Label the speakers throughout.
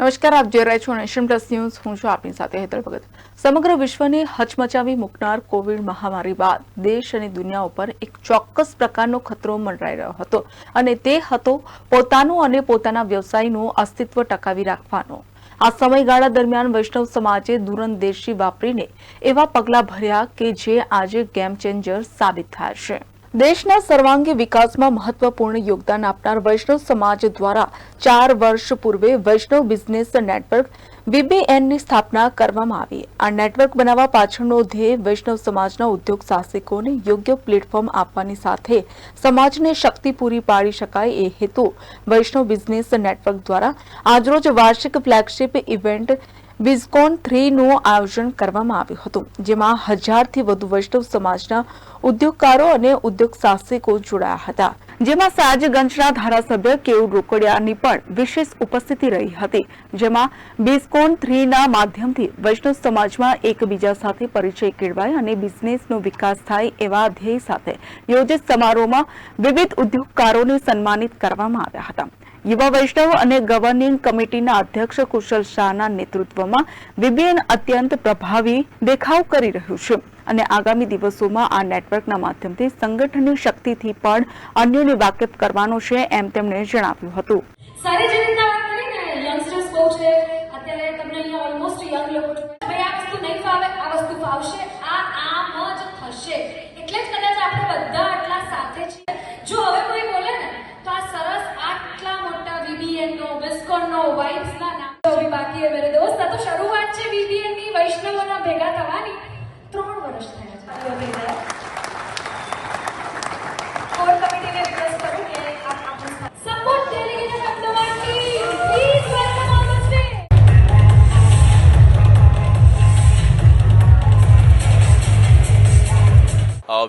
Speaker 1: નમસ્કાર, આપ જોઈ રહ્યા છો નેશન પ્લસ ન્યૂઝ. હું છું આપની સાથે હેતલ ભગત. સમગ્ર વિશ્વને હચમચાવી મૂકનાર કોવિડ મહામારી બાદ દેશ અને દુનિયા ઉપર એક ચોક્કસ પ્રકારનો ખતરો મંડરાઈ રહ્યો હતો અને તે હતો પોતાનું અને પોતાના વ્યવસાયનું અસ્તિત્વ ટકાવી રાખવાનો. આ સમયગાળા દરમિયાન વૈષ્ણવ સમાજે દૂરંદેશી વાપરીને એવા પગલાં ભર્યા કે જે આજે ગેમ ચેન્જર સાબિત થયા છે. દેશના સર્વાંગી વિકાસમાં મહત્વપૂર્ણ યોગદાન આપનાર વૈષ્ણવ સમાજ દ્વારા ચાર વર્ષ પૂર્વે વૈષ્ણવ બિઝનેસ નેટવર્ક વીબીએનની સ્થાપના કરવામાં આવી. આ નેટવર્ક બનાવવા પાછળનો ધ્યેય વૈષ્ણવ સમાજના ઉદ્યોગ સાહસિકોને યોગ્ય પ્લેટફોર્મ આપવાની સાથે સમાજને શક્તિ પૂરી પાડી શકાય એ હેતુ વૈષ્ણવ બિઝનેસ નેટવર્ક દ્વારા આજરોજ વાર્ષિક ફ્લેગશિપ ઇવેન્ટ વિઝકોન થ્રીનું આયોજન કરવામાં આવ્યું હતું, જેમાં હજારથી વધુ વૈષ્ણવ સમાજના ઉદ્યોગકારો અને ઉદ્યોગ સાહસિકો જોડાયા હતા. જેમાં સાજગંજના ધારાસભ્ય કેવું રોકડિયાની પણ વિશેષ ઉપસ્થિતિ રહી હતી, જેમાં બિઝકોન થ્રીના માધ્યમથી વૈષ્ણવ સમાજમાં એકબીજા સાથે પરિચય કેળવાય અને બિઝનેસનો વિકાસ થાય એવા ધ્યેય સાથે યોજિત સમારોહમાં વિવિધ ઉદ્યોગકારોને સન્માનિત કરવામાં આવ્યા હતા. યુવા વૈષ્ણવ અને ગવર્નિંગ કમિટીના અધ્યક્ષ કુશલ શાહના નેતૃત્વમાં બીબીએન અત્યંત પ્રભાવી દેખાવ કરી રહ્યું છે. અને આગામી દિવસોમાં આ નેટવર્કના માધ્યમથી સંગઠનની શક્તિથી પણ અન્યોને વાકેફ કરવાનો છે એમ તેમણે જણાવ્યું હતું.
Speaker 2: સારી જે રીતના વાત યંગસ્ટર્સ બહુ છે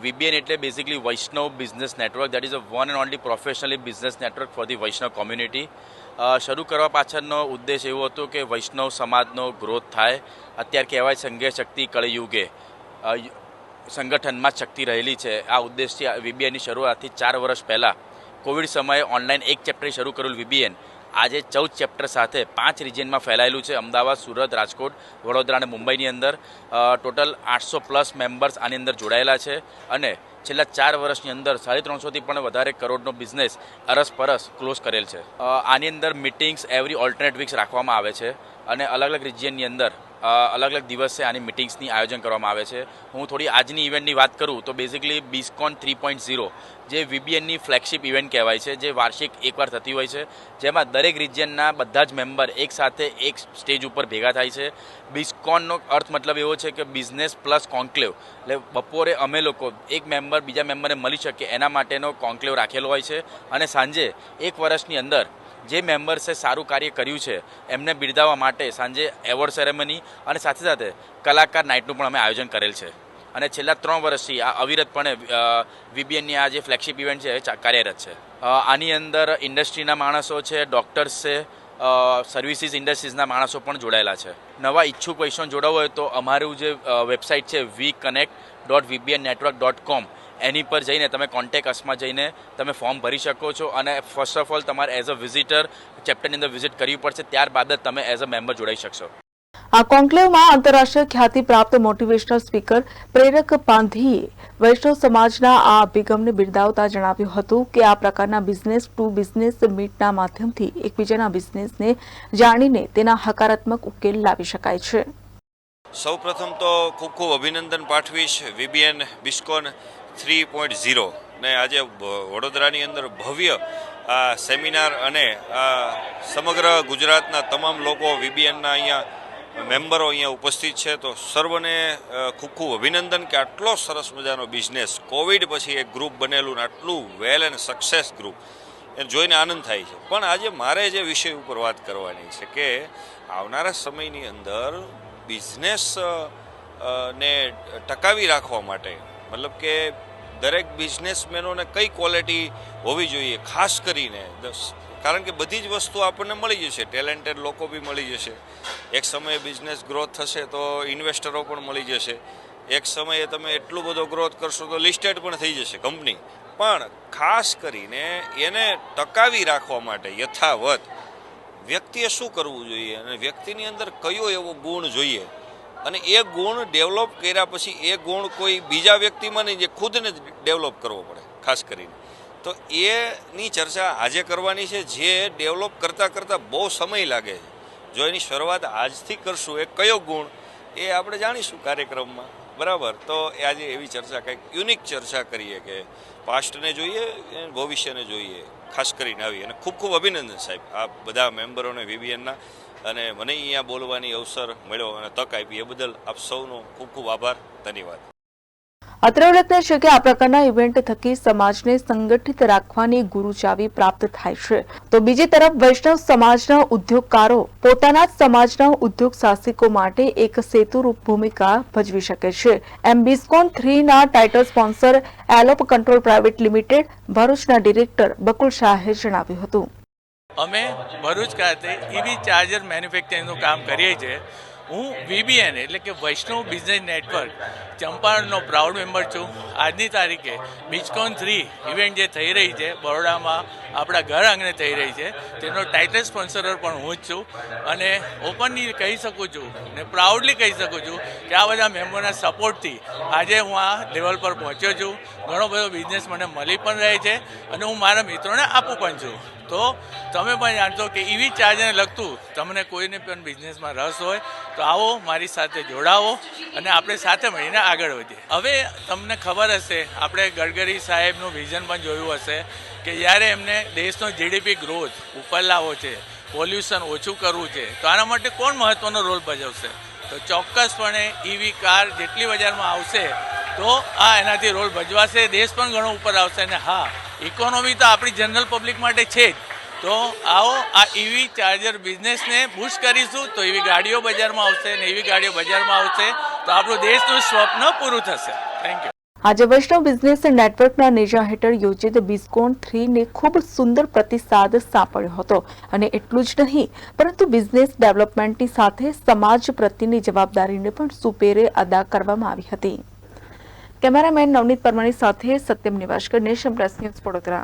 Speaker 2: VBN
Speaker 3: એટલે basically Vaishnav business network that is a one and only professionally business network for the Vaishnav community શરૂ કરવા પાછળનો ઉદ્દેશ એવો હતો કે વૈષ્ણવ સમાજનો ગ્રોથ થાય. અત્યારે કહેવાય સંઘે શક્તિ કળયુગે. સંગઠનમાં શક્તિ રહેલી છે. આ ઉદ્દેશથી વીબીએનની શરૂઆતથી ચાર વર્ષ પહેલાં કોવિડ સમયે ઓનલાઈન એક ચેપ્ટર શરૂ કરેલું વીબીએન. આજે ચૌદ ચેપ્ટર સાથે પાંચ રિજિયનમાં ફેલાયેલું છે. અમદાવાદ, સુરત, રાજકોટ, વડોદરા અને મુંબઈની અંદર ટોટલ આઠસો પ્લસ મેમ્બર્સ આની અંદર જોડાયેલા છે અને છેલ્લા ચાર વર્ષની અંદર સાડી ત્રણસોથી પણ વધારે કરોડનો બિઝનેસ અરસપરસ ક્લોઝ કરેલ છે. આની અંદર મિટિંગ્સ એવરી ઓલ્ટરનેટ વીક્સ રાખવામાં આવે છે અને અલગ અલગ રિજિયનની અંદર અલગ અલગ દિવસે આની મિટિંગ્સની આયોજન કરવામાં આવે છે. હું થોડી આજની ઇવેન્ટની વાત કરું તો basically Biscon three point zero જે વીબીએનની ફ્લેગશિપ ઇવેન્ટ કહેવાય છે, જે વાર્ષિક એકવાર થતી હોય છે, જેમાં દરેક રિજિયનના બધા જ મેમ્બર એક સાથે એક સ્ટેજ ઉપર ભેગા થાય છે. બિસ્કોનનો અર્થ મતલબ એવો છે કે બિઝનેસ પ્લસ કોન્ક્લેવ એટલે બપોરે અમે લોકો એક મેમ્બર બીજા મેમ્બરને મળી શકે એના માટેનો કોન્ક્લેવ રાખેલો હોય છે. અને સાંજે એક વર્ષની અંદર જે મેમ્બર્સે સારું કાર્ય કર્યું છે, એમને બિરદાવવા માટે સાંજે એવોર્ડ સેરેમની અને સાથે સાથે કલાકાર નાઇટનું પણ અમે આયોજન કરેલ છે. અને છેલ્લા ત્રણ વર્ષથી આ અવિરતપણે વીબીએનની આ જે ફ્લેગશિપ ઇવેન્ટ છે, એ કાર્યરત છે. આની અંદર ઇન્ડસ્ટ્રીના માણસો છે ડૉક્ટર્સ છે સર્વિસીસ ઇન્ડસ્ટ્રીઝના માણસો પણ જોડાયેલા છે. નવા ઈચ્છુક વૈષ્ણવ જોડાવો હોય તો અમારું જે વેબસાઇટ છે V connect dot VBN network dot com એની પર જઈને તમે કોન્ટેક અસમાં જઈને તમે ફોર્મ ભરી શકો છો અને ફર્સ્ટ ઓફ ઓલ તમારે એઝ અ વિઝિટર ચેપ્ટરની અંદર વિઝિટ કરવી પડશે ત્યારબાદ જ તમે એઝ અ મેમ્બર જોડાઈ શકશો.
Speaker 1: આ કોન્ક્લેવમાં આંતરરાષ્ટ્રીય ખ્યાતિ પ્રાપ્ત મોટિવેશનલ સ્પીકર પ્રેરક પાંધીએ વૈષ્ણવ સમાજના આ અભિગમને બિરદાવતા જણાવ્યું હતું કે આ પ્રકારના બિઝનેસ ટુ બિઝનેસ મીટના માધ્યમથી એકબીજાના બિઝનેસને જાણીને તેના હકારાત્મક ઉકેલ લાવી શકાય છે.
Speaker 4: સૌ પ્રથમ તો ખૂબ ખૂબ અભિનંદન પાઠવીશ VBN Biscon three point zero. ને આજે વડોદરાની અંદર ભવ્ય આ સેમિનાર અને આ સમગ્ર ગુજરાતના તમામ લોકો, વીબીએનના અહીંયા મેમ્બરો અહીંયા ઉપસ્થિત છે. તો સર્વને ખૂબ ખૂબ અભિનંદન કે આટલો સરસ મજાનો બિઝનેસ. કોવિડ પછી એક ગ્રુપ બનેલું ને આટલું વેલ એન્ડ સક્સેસ ગ્રુપ. એ જોઈને આનંદ થાય છે. પણ આજે મારે જે વિષય ઉપર વાત કરવાની છે કે આવનારા સમયની અંદર બિઝનેસ ને ટકાવી રાખવા માટે મતલબ કે દરેક બિઝનેસમેનોને કઈ ક્વોલિટી હોવી જોઈએ, ખાસ કરીને કારણ કે બધી જ વસ્તુ આપણને મળી જશે, ટેલેન્ટેડ લોકો બી મળી જશે. એક સમયે બિઝનેસ ગ્રોથ થશે તો ઇન્વેસ્ટરો પણ મળી જશે. એક સમયે તમે એટલું બધો ગ્રોથ કરશો તો લિસ્ટેડ પણ થઈ જશે કંપની. પણ ખાસ કરીને એને ટકાવી રાખવા માટે યથાવત વ્યક્તિએ શું કરવું જોઈએ અને વ્યક્તિની અંદર કયો એવો ગુણ જોઈએ? અને એ ગુણ ડેવલપ કર્યા પછી એ ગુણ કોઈ બીજા વ્યક્તિમાં નહીં, જે ખુદને જ ડેવલપ કરવો પડે, ખાસ કરીને. તો એની ચર્ચા આજે કરવાની છે, જે ડેવલપ કરતાં કરતાં બહુ સમય લાગે છે. જો એની શરૂઆત આજથી કરશું, એ કયો ગુણ, એ આપણે જાણીશું કાર્યક્રમમાં. બરાબર? તો આજે એવી ચર્ચા, કંઈક યુનિક ચર્ચા કરીએ કે પાસ્ટને જોઈએ ભવિષ્યને જોઈએ. ખાસ કરીને આવી અને ખૂબ ખૂબ અભિનંદન સાહેબ. આ બધા મેમ્બરોને વીબીએનના અને મને અહીંયા બોલવાની અવસર મળ્યો અને તક આપી. એ બદલ આપ સૌનો ખૂબ ખૂબ આભાર. ધન્યવાદ.
Speaker 1: અત્રે ઉલ્લેખનીય છે કે આ પ્રકારના ઇવેન્ટ થકી સમાજને સંગઠિત રાખવાની ગુરુચાવી પ્રાપ્ત થાય છે. તો બીજી તરફ વૈષ્ણવ સમાજના ઉદ્યોગકારો પોતાના જ સમાજના ઉદ્યોગ સાહસિકો માટે એક સેતુરૂપ ભૂમિકા ભજવી શકે છે. એમ બિસ્કોન થ્રીના title sponsor Allop control private limited ભરૂચના ડિરેક્ટર બકુલ શાહે જણાવ્યું હતું.
Speaker 5: અમે ભરૂચ ખાતે ઈવી ચાર્જર મેન્યુફેક્ચરિંગનું કામ કરીએ છીએ. હું વીબીએન એટલે કે વૈષ્ણવ બિઝનેસ નેટવર્ક, ચંપારણનો પ્રાઉડ મેમ્બર છું. આજની તારીખે બીચકોન થ્રી ઇવેન્ટ જે થઈ રહી છે, બરોડામાં આપણા ઘર આંગણે થઈ રહી છે, તેનો ટાઇટલ સ્પોન્સરર પણ હું જ છું. અને ઓપનલી કહી શકું છું ને પ્રાઉડલી કહી શકું છું કે આ બધા મેમ્બરના સપોર્ટથી આજે હું આ લેવલ પર પહોંચ્યો છું. ઘણો બધો બિઝનેસ મને મળી પણ રહે છે અને હું મારા મિત્રોને આપું પણ છું. તો તમે પણ જાણશો કે ઇવી ચાર્જને લગતું તમને કોઈને પણ બિઝનેસમાં રસ હોય તો આવો મારી સાથે જોડાવો અને આપણે સાથે મળીને આગળ વધીએ. હવે તમને ખબર હશે, આપણે ગડકરી સાહેબનું વિઝન પણ જોયું હશે કે જ્યારે એમને દેશનો જીડીપી ગ્રોથ ઉપર લાવવો છે પોલ્યુશન ઓછું કરવું છે, તો આના માટે કોણ મહત્ત્વનો રોલ ભજવશે? તો ચોક્કસપણે ઈવી કાર જેટલી બજારમાં આવશે, તો આ એનાથી રોલ ભજવાશે. દેશ પણ ઘણો ઉપર આવશે અને હા ઇકોનોમી તો આપણી જનરલ પબ્લિક માટે છે જ. તો આવો, આ ઈવી ચાર્જર બિઝનેસને બુસ્ટ કરીશું તો એવી ગાડીઓ બજારમાં આવશે ને એવી ગાડીઓ બજારમાં આવશે તો આપણું દેશનું સ્વપ્ન પૂરું થશે. થેન્ક યુ
Speaker 1: આજે વૈષ્ણવ બિઝનેસ નેટવર્કના નેજા હેઠળ યોજિત બિસ્કોન થ્રીને ખૂબ સુંદર પ્રતિસાદ સાંપડ્યો હતો. અને એટલું જ નહીં, પરંતુ બિઝનેસ ડેવલપમેન્ટની સાથે સમાજ પ્રત્યેની જવાબદારીને પણ સુપેરે અદા કરવામાં આવી હતી. કેમેરામેન નવનીત પરમાણી સાથે Satyam Nivaskar, nation press news Vadodara.